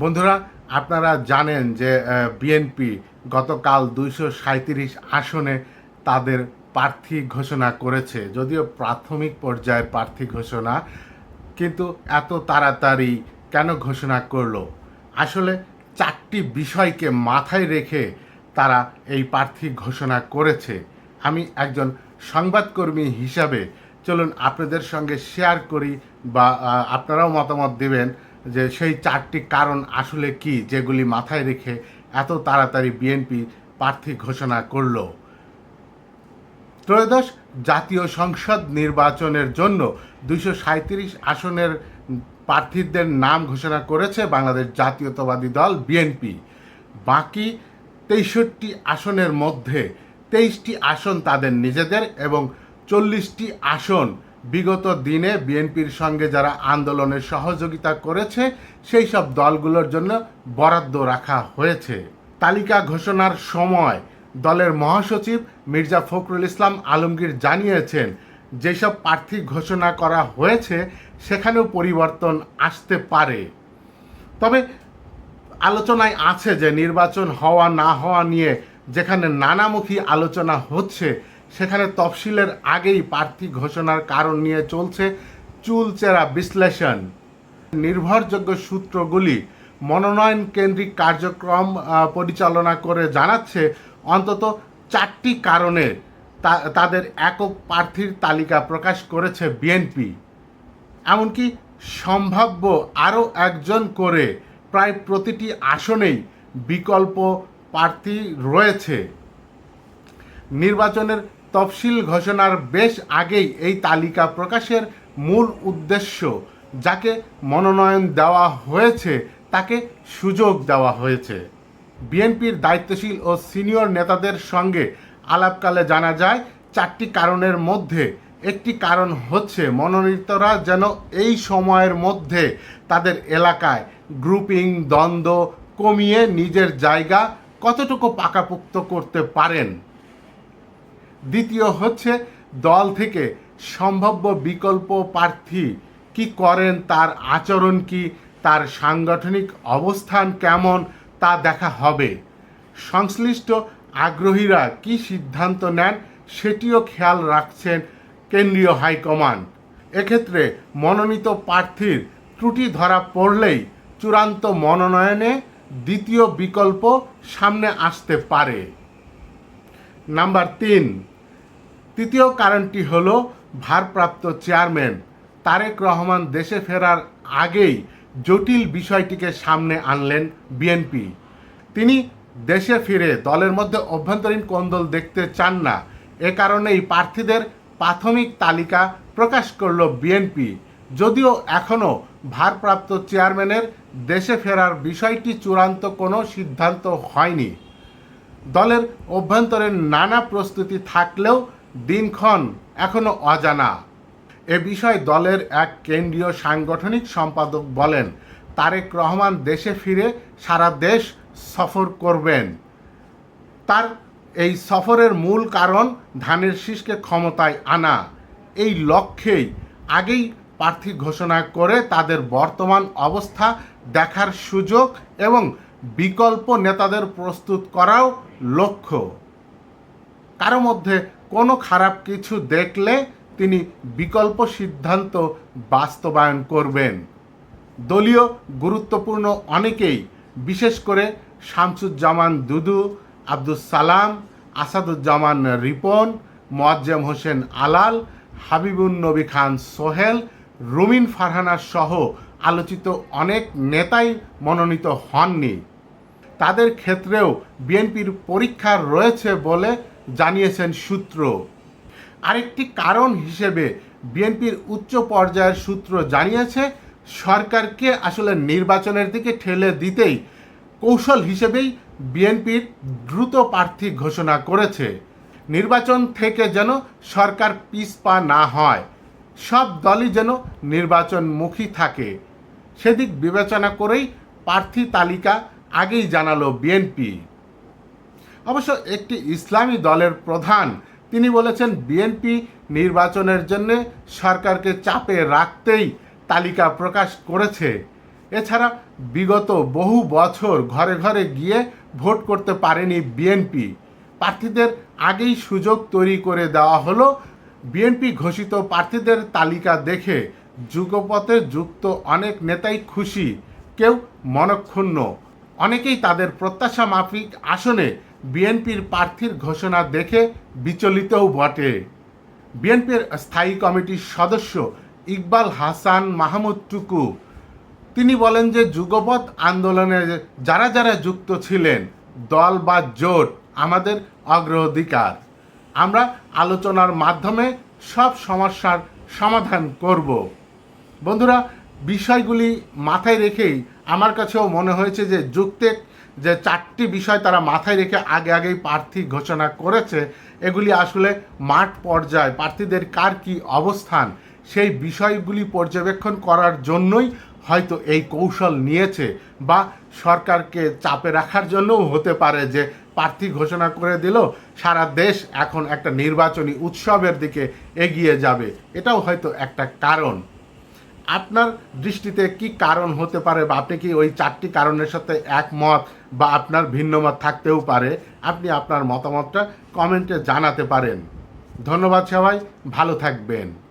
বন্ধুরা, আপনারা জানেন যে বিএনপি গতকাল দুইশো সাঁত্রিশ আসনে তাদের প্রার্থী ঘোষণা করেছে। যদিও প্রাথমিক পর্যায়ে প্রার্থী ঘোষণা, কিন্তু এত তাড়াতাড়ি কেন ঘোষণা করল? আসলে চারটি বিষয়কে মাথায় রেখে তারা এই প্রার্থী ঘোষণা করেছে। আমি একজন সংবাদকর্মী হিসাবে চলুন আপনাদের সঙ্গে শেয়ার করি বা আপনারাও মতামত দেবেন। যে সেই চারটি কারণ আসলে কি যেগুলি মাথায় রেখে এত তাড়াতাড়ি বিএনপি প্রার্থী ঘোষণা করল। ত্রয়োদশ জাতীয় সংসদ নির্বাচনের জন্য দুইশো সাঁত্রিশ আসনের প্রার্থীদের নাম ঘোষণা করেছে বাংলাদেশ জাতীয়তাবাদী দল বিএনপি বাকি তেষট্টি আসনের মধ্যে তেইশটি আসন তাদের নিজেদের এবং চল্লিশটি আসন বিগত দিনে বিএনপির সঙ্গে যারা আন্দোলনের সহযোগিতা করেছে, সেই সব দলগুলোর জন্য বরাদ্দ রাখা হয়েছে। তালিকা ঘোষণার সময় দলের মহাসচিব মির্জা ফখরুল ইসলাম আলমগীর জানিয়েছেন, যেসব প্রার্থী ঘোষণা করা হয়েছে, সেখানেও পরিবর্তন আসতে পারে। তবে আলোচনায় আছে যে, নির্বাচন হওয়া না হওয়া নিয়ে যেখানে নানামুখী আলোচনা হচ্ছে সেখানে তফসিলের আগেই প্রার্থী ঘোষণার কারণ নিয়ে চলছে চুলচেরা বিশ্লেষণ। নির্ভরযোগ্য সূত্রগুলি মনোনয়ন কেন্দ্রিক কার্যক্রম পরিচালনা করে জানাচ্ছে অন্তত চারটি কারণে তাদের একক প্রার্থীর তালিকা প্রকাশ করেছে বিএনপি। এমনকি সম্ভাব্য আরও একজন করে প্রায় প্রতিটি আসনেই বিকল্প প্রার্থী রয়েছে। নির্বাচনের তফসিল ঘোষণার বেশ আগেই এই তালিকা প্রকাশের মূল উদ্দেশ্য, যাকে মনোনয়ন দেওয়া হয়েছে, তাকে সুযোগ দেওয়া হয়েছে। বিএনপির দায়িত্বশীল ও সিনিয়র নেতাদের সঙ্গে আলাপকালে জানা যায়, চারটি কারণের মধ্যে একটি কারণ হচ্ছে মনোনীতরা যেন এই সময়ের মধ্যে তাদের এলাকায় গ্রুপিং দ্বন্দ্ব কমিয়ে নিজের জায়গা কতটুকু পাকাপোক্ত করতে পারেন। দ্বিতীয় হচ্ছে দল থেকে সম্ভাব্য বিকল্প প্রার্থী কি করেন, তার আচরণ কি, তার সাংগঠনিক অবস্থান কেমন, তা দেখা হবে। সংশ্লিষ্ট আগ্রহীরা কি সিদ্ধান্ত নেন, সেটিও খেয়াল রাখছেন কেন্দ্রীয় হাইকমান্ড। এক্ষেত্রে মনোনীত প্রার্থীর ত্রুটি ধরা পড়লেই চূড়ান্ত মনোনয়নে দ্বিতীয় বিকল্প সামনে আসতে পারে। নাম্বার তিন তৃতীয় কারণটি হল ভারপ্রাপ্ত চেয়ারম্যান তারেক রহমান দেশে ফেরার আগেই জটিল বিষয়টিকে সামনে আনলেন বিএনপি। তিনি দেশে ফিরে দলের মধ্যে অভ্যন্তরীণ কোন্দল দেখতে চান না। এ কারণেই প্রার্থীদের প্রাথমিক তালিকা প্রকাশ করল বিএনপি। যদিও এখনও ভারপ্রাপ্ত চেয়ারম্যানের দেশে ফেরার বিষয়টি চূড়ান্ত কোনো সিদ্ধান্ত হয়নি। দলের অভ্যন্তরে নানা প্রস্তুতি থাকলেও দিনক্ষণ এখনও অজানা। এ বিষয়ে দলের এক কেন্দ্রীয় সাংগঠনিক সম্পাদক বলেন, তারেক রহমান দেশে ফিরে সারা দেশ সফর করবেন। তার এই সফরের মূল কারণ ধানের শীষকে ক্ষমতায় আনা। এই লক্ষ্যেই আগেই প্রার্থী ঘোষণা করে তাদের বর্তমান অবস্থা দেখার সুযোগ এবং বিকল্প নেতাদের প্রস্তুত করাও লক্ষ্য। কারও মধ্যে কোনো খারাপ কিছু দেখলে তিনি বিকল্প সিদ্ধান্ত বাস্তবায়ন করবেন। দলীয় গুরুত্বপূর্ণ অনেকেই, বিশেষ করে শামসুজ্জামান দুদু আব্দুল সালাম, আসাদুজ্জামান রিপন, মোয়াজ্জেম হোসেন আলাল, হাবিবুন নবী খান সোহেল, রুমিন ফারহানা সহ আলোচিত অনেক নেতাই মনোনীত হননি। তাদের ক্ষেত্রেও বিএনপির পরীক্ষা রয়েছে বলে জানিয়েছেন সূত্র। আরেকটি কারণ হিসেবে বিএনপির উচ্চ পর্যায়ের সূত্র জানিয়েছে, সরকারকে আসলে নির্বাচনের দিকে ঠেলে দিতেই কৌশল হিসেবেই বিএনপির দ্রুত প্রার্থী ঘোষণা করেছে। নির্বাচন থেকে যেন সরকার পিছপা না হয়, সব দলই যেন নির্বাচনমুখী থাকে। সেদিক বিবেচনা করেই প্রার্থী তালিকা আগেই জানালো বিএনপি। অবশ্য একটি ইসলামী দলের প্রধান, তিনি বলেছেন, বিএনপি নির্বাচনের জন্য সরকারকে চাপে রাখতেই তালিকা প্রকাশ করেছে। এছাড়া বিগত বহু বছর ঘরে ঘরে গিয়ে ভোট করতে পারেনি বিএনপি। প্রার্থীদের আগেই সুযোগ তৈরি করে দেওয়া হলো। বিএনপি ঘোষিত প্রার্থীদের তালিকা দেখে যুগপথে যুক্ত অনেক নেতাই খুশি, কেউ মনক্ষুণ্ণ। অনেকেই তাদের প্রত্যাশা মাফিক আসনে বিএনপির প্রার্থীর ঘোষণা দেখে বিচলিতও বটে। বিএনপির স্থায়ী কমিটির সদস্য ইকবাল হাসান মাহমুদ টুকু। তিনি বলেন যে যুগপৎ আন্দোলনে যারা যারা যুক্ত ছিলেন, দল বা জোট, আমাদের অগ্রাধিকার। আমরা আলোচনার মাধ্যমে সব সমস্যার সমাধান করব। বন্ধুরা, বিষয়গুলি মাথায় রেখেই আমার কাছেও মনে হয়েছে যে যুক্তেক যে চারটি বিষয় তারা মাথায় রেখে আগে আগেই প্রার্থী ঘোষণা করেছে, এগুলি আসলে মাঠ পর্যায়ে প্রার্থীদের কার কি অবস্থান, সেই বিষয়গুলি পর্যবেক্ষণ করার জন্যই হয়তো এই কৌশল নিয়েছে বা সরকারকে চাপে রাখার জন্যও হতে পারে যে প্রার্থী ঘোষণা করে দিল, সারা দেশ এখন একটা নির্বাচনী উৎসবের দিকে এগিয়ে যাবে। এটাও হয়তো একটা কারণ। আপনার দৃষ্টিতে কি কারণ হতে পারে বা আপনি কি ওই চারটি কারণের সাথে একমত বা আপনার ভিন্ন মত থাকতেও পারে? আপনি আপনার মতামতটা কমেন্টে জানাতে পারেন। ধন্যবাদ সবাই, ভালো থাকবেন।